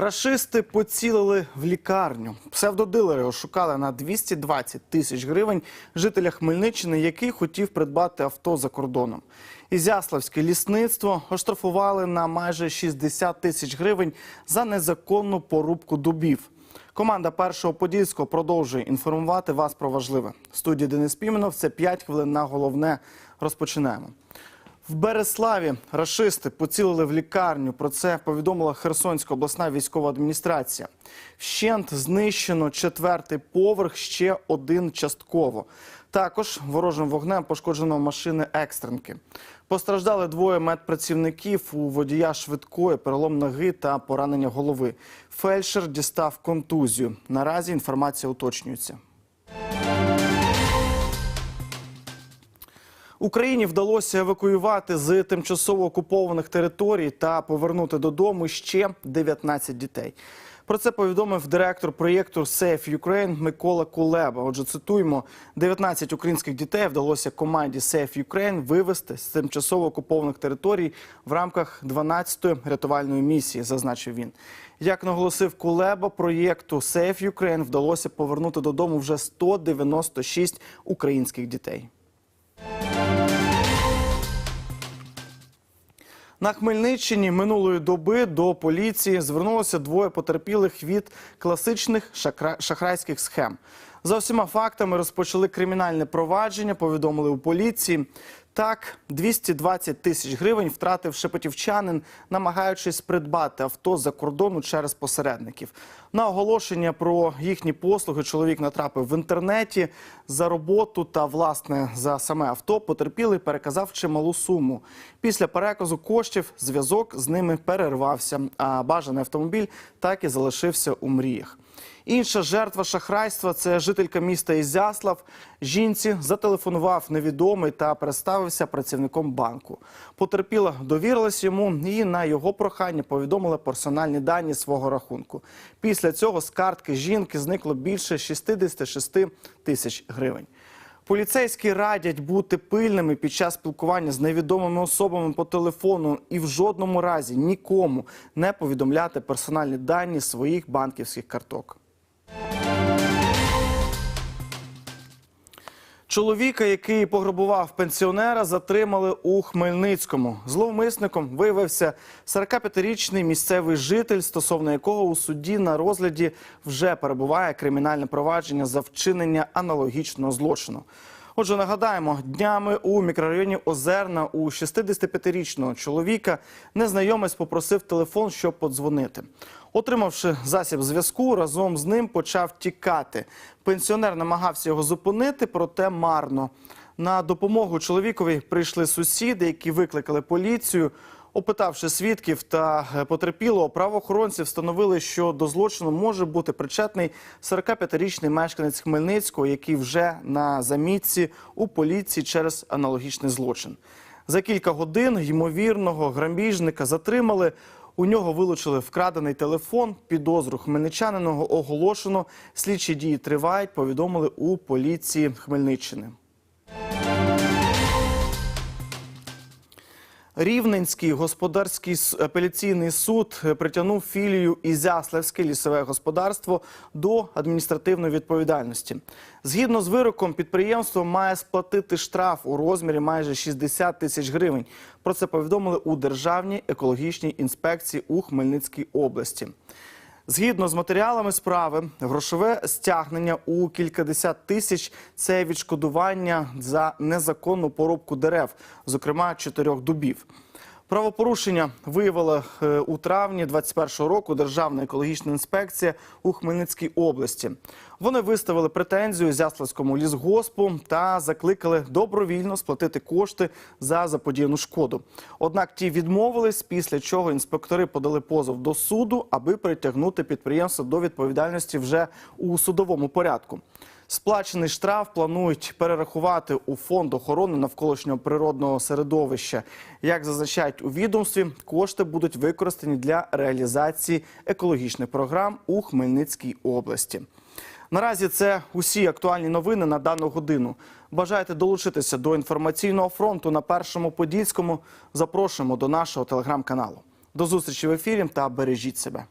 Рашисти поцілили в лікарню. Псевдодилери ошукали на 220 тисяч гривень жителя Хмельниччини, який хотів придбати авто за кордоном. Ізяславське лісництво оштрафували на майже 60 тисяч гривень за незаконну порубку дубів. Команда першого подільського продовжує інформувати вас про важливе. В студії Денис Піменов. Це 5 хвилин на головне. Розпочинаємо. В Береславі рашисти поцілили в лікарню. Про це повідомила Херсонська обласна військова адміністрація. Вщент знищено четвертий поверх, ще один частково. Також ворожим вогнем пошкоджено машини екстренки. Постраждали двоє медпрацівників у водія швидкої, перелом ноги та поранення голови. Фельдшер дістав контузію. Наразі інформація уточнюється. Україні вдалося евакуювати з тимчасово окупованих територій та повернути додому ще 19 дітей. Про це повідомив директор проєкту Safe Ukraine Микола Кулеба. Отже, цитуємо: 19 українських дітей вдалося команді Safe Ukraine вивезти з тимчасово окупованих територій в рамках 12-ї рятувальної місії, зазначив він. Як наголосив Кулеба, проєкту Safe Ukraine вдалося повернути додому вже 196 українських дітей. На Хмельниччині минулої доби до поліції звернулося двоє потерпілих від класичних шахрайських схем. За всіма фактами розпочали кримінальне провадження, повідомили у поліції. Так, 220 тисяч гривень втратив шепетівчанин, намагаючись придбати авто за кордону через посередників. На оголошення про їхні послуги чоловік натрапив в інтернеті за роботу та власне за саме авто. Потерпілий переказав чималу суму. Після переказу коштів зв'язок з ними перервався, а бажаний автомобіль так і залишився у мріях. Інша жертва шахрайства це жителька міста Ізяслав. Жінці зателефонував невідомий та представився працівником банку. Потерпіла довірилась йому і на його прохання повідомили персональні дані свого рахунку. Після цього з картки жінки зникло більше 66 тисяч гривень. Поліцейські радять бути пильними під час спілкування з невідомими особами по телефону і в жодному разі нікому не повідомляти персональні дані своїх банківських карток. Чоловіка, який пограбував пенсіонера, затримали у Хмельницькому. Зловмисником виявився 45-річний місцевий житель, стосовно якого у суді на розгляді вже перебуває кримінальне провадження за вчинення аналогічного злочину. Отже, нагадаємо, днями у мікрорайоні Озерна у 65-річного чоловіка незнайомець попросив телефон, щоб подзвонити. Отримавши засіб зв'язку, разом з ним почав тікати. Пенсіонер намагався його зупинити, проте марно. На допомогу чоловікові прийшли сусіди, які викликали поліцію. Опитавши свідків та е, потерпілого, правоохоронці встановили, що до злочину може бути причетний 45-річний мешканець Хмельницького, який вже на замітці у поліції через аналогічний злочин. За кілька годин ймовірного грабіжника затримали. У нього вилучили вкрадений телефон. Підозру хмельничаниного оголошено. Слідчі дії тривають. Повідомили у поліції Хмельниччини. Рівненський господарський апеляційний суд е, притягнув філію Ізяславське лісове господарство до адміністративної відповідальності. Згідно з вироком, підприємство має сплатити штраф у розмірі майже 60 тисяч гривень. Про це повідомили у Державній екологічній інспекції у Хмельницькій області. Згідно з матеріалами справи, грошове стягнення у кількадесят тисяч це відшкодування за незаконну порубку дерев, зокрема чотирьох дубів. Правопорушення виявила е, у травні 2021 року Державна екологічна інспекція у Хмельницькій області. Вони виставили претензію Зяславському лісгоспу та закликали добровільно сплатити кошти за заподіяну шкоду. Однак ті відмовились, після чого інспектори подали позов до суду, аби притягнути підприємство до відповідальності вже у судовому порядку. Сплачений штраф планують перерахувати у фонд охорони навколишнього природного середовища. Як зазначають у відомстві, кошти будуть використані для реалізації екологічних програм у Хмельницькій області. Наразі це усі актуальні новини на дану годину. Бажаєте долучитися до інформаційного фронту на першому подільському? Запрошуємо до нашого телеграм-каналу. До зустрічі в ефірі та бережіть себе.